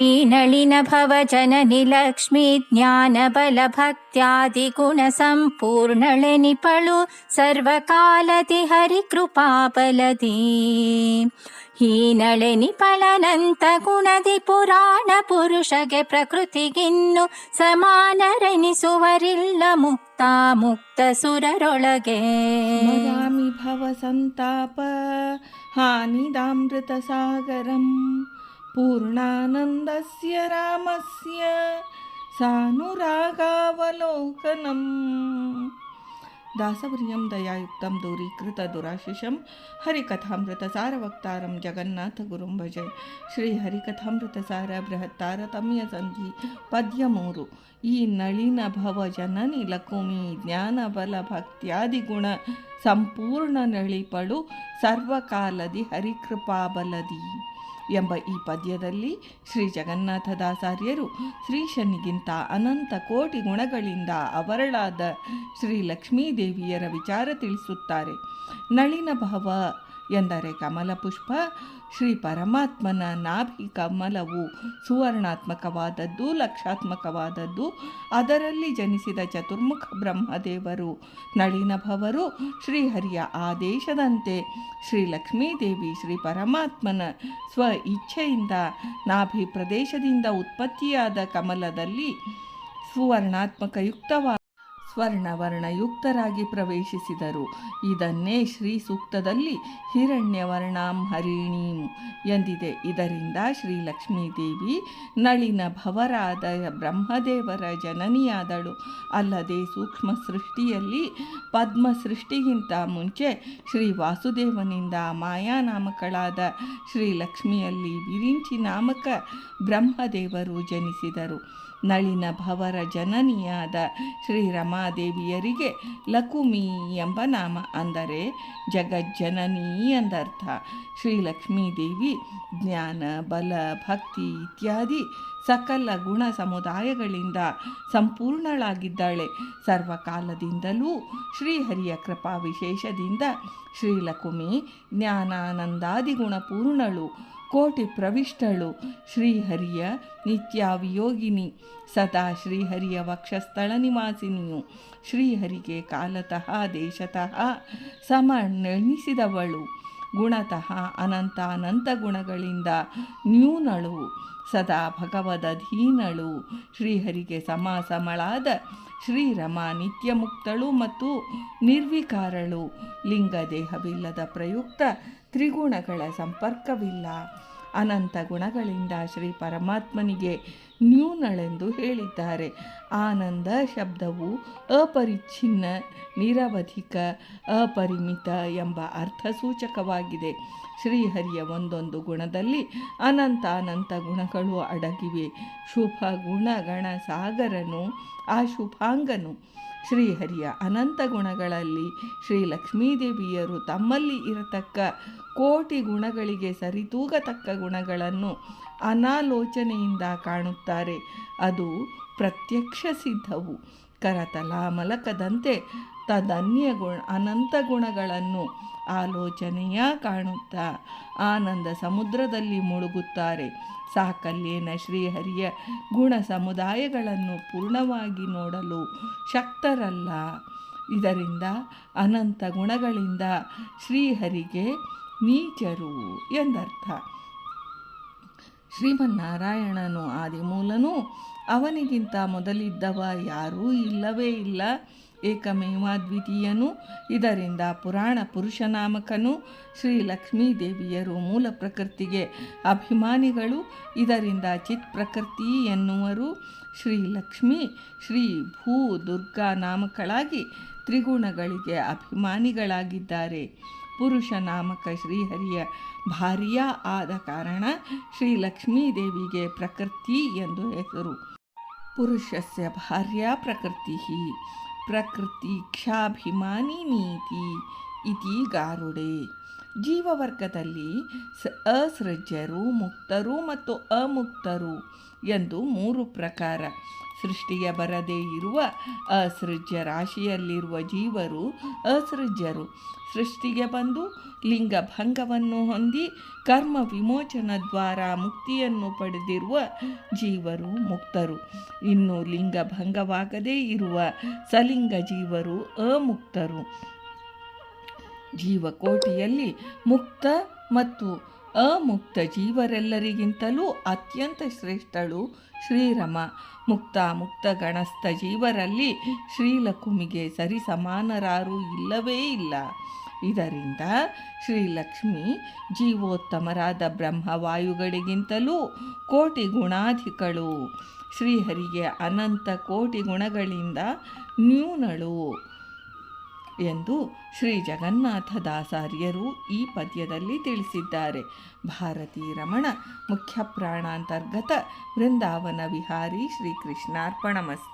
ಈ ನಳಿನ ಭವ ಜನನಿ ಲಕ್ಷ್ಮೀ ಜ್ಞಾನ ಬಲ ಭಕ್ತ್ಯಾದಿ ಗುಣ ಸಂಪೂರ್ಣಳೆನಿಪಳು ಸರ್ವಕಾಲದಿ ಹರಿ ಕೃಪಾ ಬಲದಿ ಹೀನಳೆನಿಪಳನಂತ ಗುಣದಿ ಪುರಾಣ ಪುರುಷಗೆ ಪ್ರಕೃತಿಗಿನ್ನು ಸಮಾನರೆನಿಸುವರಿಲ್ಲ ಮುಕ್ತ ಮುಕ್ತ ಸುರರೊಳಗೆ ಮದಾಮಿ ಭವಸಂತಾಪ हानिदामृतसागरं पूर्णानन्दस्य रामस्य सानुरागावलोकनम्। दासवर्यं दयायुक्तं दूरीकृतदुराशिषं हरिकथामृतसारवक्तारं जगन्नाथगुरुं भजे ಶ್ರೀಹರಿಕಥಾಮೃತಸಾರ ಬೃಹತ್ತಾರ ತಮಿಯ ಸಂಧಿ ಪದ್ಯ ಮೂರು ಈ ನಳಿನ ಭವ ಜನನಿ ಲಕುಮಿ ಜ್ಞಾನ ಬಲ ಭಕ್ತ್ಯಾದಿಗುಣ ಸಂಪೂರ್ಣ ನಳಿಪಡು ಸರ್ವಕಾಲದಿ ಹರಿಕೃಪಾಬಲದಿ ಎಂಬ ಈ ಪದ್ಯದಲ್ಲಿ ಶ್ರೀ ಜಗನ್ನಾಥದಾಸಾರ್ಯರು ಶ್ರೀಶನಿಗಿಂತ ಅನಂತ ಕೋಟಿ ಗುಣಗಳಿಂದ ಅವರಳಾದ ಶ್ರೀ ಲಕ್ಷ್ಮೀದೇವಿಯರ ವಿಚಾರ ತಿಳಿಸುತ್ತಾರೆ. ನಳಿನ ಭವ ಎಂದರೆ ಕಮಲ ಪುಷ್ಪ ಶ್ರೀ ಪರಮಾತ್ಮನ ನಾಭಿ ಕಮಲವು, ಸುವರ್ಣಾತ್ಮಕವಾದದ್ದು, ಲಕ್ಷಾತ್ಮಕವಾದದ್ದು. ಅದರಲ್ಲಿ ಜನಿಸಿದ ಚತುರ್ಮುಖ ಬ್ರಹ್ಮದೇವರು, ನಳಿನಭವರು, ಶ್ರೀಹರಿಯ ಆದೇಶದಂತೆ ಶ್ರೀ ಲಕ್ಷ್ಮೀದೇವಿ, ಶ್ರೀ ಪರಮಾತ್ಮನ ಸ್ವ ಇಚ್ಛೆಯಿಂದ ನಾಭಿ ಪ್ರದೇಶದಿಂದ ಉತ್ಪತ್ತಿಯಾದ ಕಮಲದಲ್ಲಿ ಸುವರ್ಣಾತ್ಮಕ ಯುಕ್ತವಾದ ಸ್ವರ್ಣವರ್ಣಯುಕ್ತರಾಗಿ ಪ್ರವೇಶಿಸಿದರು. ಇದನ್ನೇ ಶ್ರೀ ಸೂಕ್ತದಲ್ಲಿ ಹಿರಣ್ಯವರ್ಣಾಂ ಹರಿಣೀಂ ಎಂದಿದೆ. ಇದರಿಂದ ಶ್ರೀ ಲಕ್ಷ್ಮೀದೇವಿ ನಳಿನ ಭವರಾದ ಬ್ರಹ್ಮದೇವರ ಜನನಿಯಾದಳು. ಅಲ್ಲದೆ ಸೂಕ್ಷ್ಮ ಸೃಷ್ಟಿಯಲ್ಲಿ ಪದ್ಮ ಸೃಷ್ಟಿಗಿಂತ ಮುಂಚೆ ಶ್ರೀ ವಾಸುದೇವನಿಂದ ಮಾಯಾನಾಮಕಳಾದ ಶ್ರೀ ಲಕ್ಷ್ಮಿಯಲ್ಲಿ ವಿರಿಂಚಿ ನಾಮಕ ಬ್ರಹ್ಮದೇವರು ಜನಿಸಿದರು. ನಳಿನ ಭವರ ಜನನಿಯಾದ ಶ್ರೀ ರಮಾದೇವಿಯರಿಗೆ ಲಕುಮಿ ಎಂಬ ನಾಮ ಅಂದರೆ ಜಗಜ್ಜನನಿ ಎಂದರ್ಥ ಶ್ರೀ ಲಕ್ಷ್ಮೀದೇವಿ ಜ್ಞಾನ, ಬಲ, ಭಕ್ತಿ ಇತ್ಯಾದಿ ಸಕಲ ಗುಣ ಸಮುದಾಯಗಳಿಂದ ಸಂಪೂರ್ಣಳಾಗಿದ್ದಾಳೆ. ಸರ್ವಕಾಲದಿಂದಲೂ ಶ್ರೀಹರಿಯ ಕೃಪಾ ವಿಶೇಷದಿಂದ ಶ್ರೀಲಕುಮಿ ಜ್ಞಾನಾನಂದಾದಿ ಗುಣಪೂರ್ಣಳು ಕೋಟಿ ಪ್ರವಿಷ್ಟಳು. ಶ್ರೀಹರಿಯ ನಿತ್ಯಾವಿಯೋಗಿನಿ ಸದಾ ಶ್ರೀಹರಿಯ ವಕ್ಷಸ್ಥಳ ನಿವಾಸಿನಿಯು. ಶ್ರೀಹರಿಗೆ ಕಾಲತಃ ದೇಶತಃ ಸಮನೆಣಿಸಿದವಳು ಗುಣತಃ ಅನಂತ ಅನಂತ ಗುಣಗಳಿಂದ ನ್ಯೂನಳು. ಸದಾ ಭಗವದಧೀನಳು ಶ್ರೀಹರಿಗೆ ಸಮಾಸಮಳಾದ ಶ್ರೀರಮ ನಿತ್ಯ ಮುಕ್ತಳು ಮತ್ತು ನಿರ್ವಿಕಾರಳು. ಲಿಂಗದೇಹವಿಲ್ಲದ ಪ್ರಯುಕ್ತ ತ್ರಿಗುಣಗಳ ಸಂಪರ್ಕವಿಲ್ಲ. ಅನಂತ ಗುಣಗಳಿಂದ ಶ್ರೀ ಪರಮಾತ್ಮನಿಗೆ ನ್ಯೂನಳೆಂದು ಹೇಳಿದ್ದಾರೆ. ಆನಂದ ಶಬ್ದವು ಅಪರಿಚ್ಛಿನ್ನ, ನಿರವಧಿಕ, ಅಪರಿಮಿತ ಎಂಬ ಅರ್ಥ ಸೂಚಕವಾಗಿದೆ. ಶ್ರೀಹರಿಯ ಒಂದೊಂದು ಗುಣದಲ್ಲಿ ಅನಂತ ಅನಂತ ಗುಣಗಳು ಅಡಗಿವೆ. ಶುಭ ಗುಣಗಣ ಸಾಗರನು ಆ ಶುಭಾಂಗನು. ಶ್ರೀಹರಿಯ ಅನಂತ ಗುಣಗಳಲ್ಲಿ ಶ್ರೀ ಲಕ್ಷ್ಮೀದೇವಿಯರು ತಮ್ಮಲ್ಲಿ ಇರತಕ್ಕ ಕೋಟಿ ಗುಣಗಳಿಗೆ ಸರಿತೂಗತಕ್ಕ ಗುಣಗಳನ್ನು ಅನಾಲೋಚನೆಯಿಂದ ಕಾಣುತ್ತಾರೆ. ಅದು ಪ್ರತ್ಯಕ್ಷ ಸಿದ್ಧವು ಕರತಲ ಮಲಕದಂತೆ ತದನ್ಯ ಗುಣ ಅನಂತ ಗುಣಗಳನ್ನು ಆಲೋಚನೆಯ ಕಾಣುತ್ತಾ ಆನಂದ ಸಮುದ್ರದಲ್ಲಿ ಮುಳುಗುತ್ತಾರೆ. ಸಾಕಲ್ಯೇನ ಶ್ರೀಹರಿಯ ಗುಣ ಸಮುದಾಯಗಳನ್ನು ಪೂರ್ಣವಾಗಿ ನೋಡಲು ಶಕ್ತರಲ್ಲ. ಇದರಿಂದ ಅನಂತ ಗುಣಗಳಿಂದ ಶ್ರೀಹರಿಗೆ ನೀಚರು ಎಂದರ್ಥ. ಶ್ರೀಮನ್ನಾರಾಯಣನು ಆದಿಮೂಲನು. ಅವನಿಗಿಂತ ಮೊದಲಿದ್ದವ ಯಾರೂ ಇಲ್ಲವೇ ಇಲ್ಲ. ಏಕಮೇವಾದ್ವಿತೀಯನು ಇದರಿಂದ ಪುರಾಣ ಪುರುಷನಾಮಕನು. ಶ್ರೀ ಲಕ್ಷ್ಮೀದೇವಿಯರು ಮೂಲ ಪ್ರಕೃತಿಗೆ ಅಭಿಮಾನಿಗಳು. ಇದರಿಂದ ಚಿತ್ ಪ್ರಕೃತಿ ಎನ್ನುವರು. ಶ್ರೀ ಲಕ್ಷ್ಮಿ ಶ್ರೀ ಭೂ ದುರ್ಗಾ ನಾಮಕಳಾಗಿ ತ್ರಿಗುಣಗಳಿಗೆ ಅಭಿಮಾನಿಗಳಾಗಿದ್ದಾರೆ. ಪುರುಷ ನಾಮಕ ಶ್ರೀಹರಿಯ ಭಾರ್ಯ ಆದ ಕಾರಣ ಶ್ರೀ ಲಕ್ಷ್ಮೀದೇವಿಗೆ ಪ್ರಕೃತಿ ಎಂದು ಹೆಸರು. ಪುರುಷಸ್ಯ ಭಾರ್ಯ ಪ್ರಕೃತಿ ಪ್ರಕೃತಿಕ್ಷಾಭಿಮಾನಿ ನೀತಿ ಇತಿ ಗಾರುಡೆ. ಜೀವವರ್ಗದಲ್ಲಿ ಅಸೃಜ್ಯರು, ಮುಕ್ತರು ಮತ್ತು ಅಮುಕ್ತರು ಎಂದು ಮೂರು ಪ್ರಕಾರ ಸೃಷ್ಟಿಗೆ ಬರದೇ ಇರುವ ಅಸೃಜ್ಯ ರಾಶಿಯಲ್ಲಿರುವ ಜೀವರು ಅಸೃಜ್ಯರು. ಸೃಷ್ಟಿಗೆ ಬಂದು ಲಿಂಗಭಂಗವನ್ನು ಹೊಂದಿ ಕರ್ಮ ವಿಮೋಚನ ದ್ವಾರ ಮುಕ್ತಿಯನ್ನು ಪಡೆದಿರುವ ಜೀವರು ಮುಕ್ತರು. ಇನ್ನು ಲಿಂಗಭಂಗವಾಗದೇ ಇರುವ ಸಲಿಂಗ ಜೀವರು ಅಮುಕ್ತರು. ಜೀವಕೋಟಿಯಲ್ಲಿ ಮುಕ್ತ ಮತ್ತು ಅಮುಕ್ತ ಜೀವರೆಲ್ಲರಿಗಿಂತಲೂ ಅತ್ಯಂತ ಶ್ರೇಷ್ಠಳು ಶ್ರೀರಮ. ಮುಕ್ತ ಮುಕ್ತ ಗಣಸ್ಥ ಜೀವರಲ್ಲಿ ಶ್ರೀಲಕುಮಿಗೆ ಸರಿಸಮಾನರಾರೂ ಇಲ್ಲವೇ ಇಲ್ಲ. ಇದರಿಂದ ಶ್ರೀಲಕ್ಷ್ಮಿ ಜೀವೋತ್ತಮರಾದ ಬ್ರಹ್ಮವಾಯುಗಳಿಗಿಂತಲೂ ಕೋಟಿ ಗುಣಾಧಿಕಳು ಶ್ರೀಹರಿಗೆ ಅನಂತ ಕೋಟಿ ಗುಣಗಳಿಂದ ನ್ಯೂನಳು. ಎಂದು ಶ್ರೀ ಜಗನ್ನಾಥ ದಾಸಾರ್ಯರು ಈ ಪದ್ಯದಲ್ಲಿ ತಿಳಿಸಿದ್ದಾರೆ. ಭಾರತೀ ರಮಣ ಮುಖ್ಯ ಪ್ರಾಣಾಂತರ್ಗತ ವೃಂದಾವನ ವಿಹಾರಿ ಶ್ರೀಕೃಷ್ಣಾರ್ಪಣಮಸ್ತು.